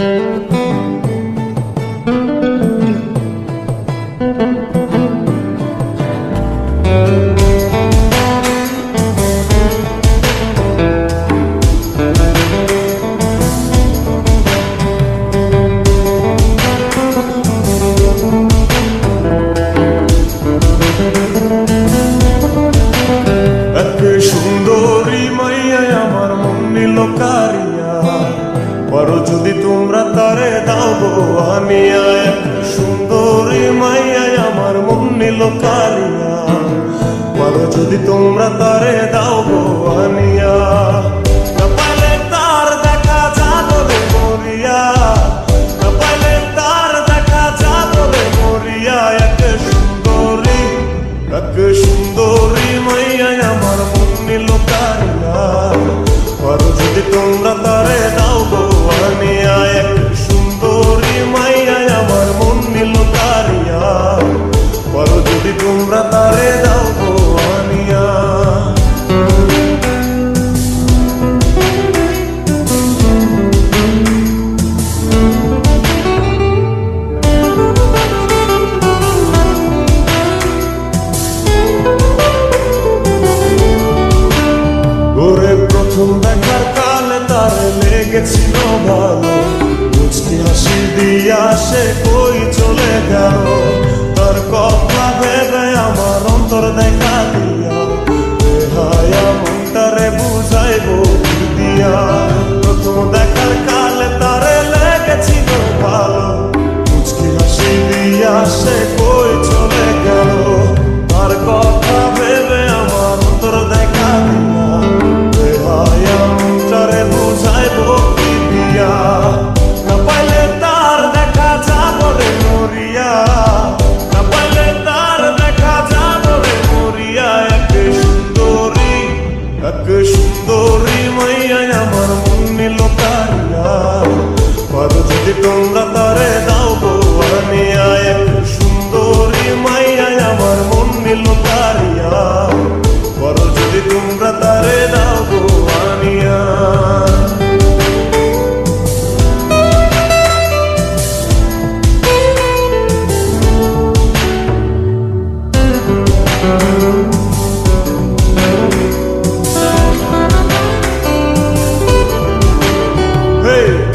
এক দাও গো আনিয়া এক সুন্দরী মাইয়ায় আমার মন নিল মারো পারো যদি তোমরা তারে দাও আমি তার লেগেছিল ভালো। মুচকি হাসি দিয়া সে কই চলে গেল? তার কথা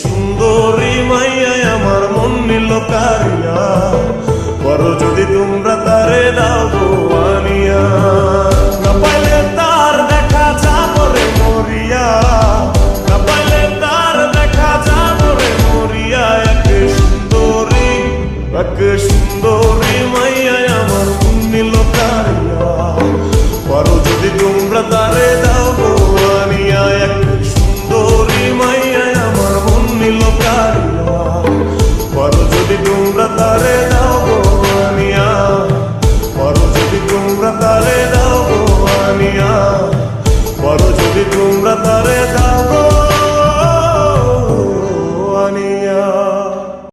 সুন্দরী মাইয়া আমার মন নিল কারিয়া। বড় যদি তোমরা তারে দাও এক সুন্দরী মাইয়া আমার মন নিল কারিয়া। বড় যদি তোমরা তারে দাও আনিয়া এক সুন্দরী মাইয়া আমার মন নিল কারিয়া। বড় যদি তোমরা তারে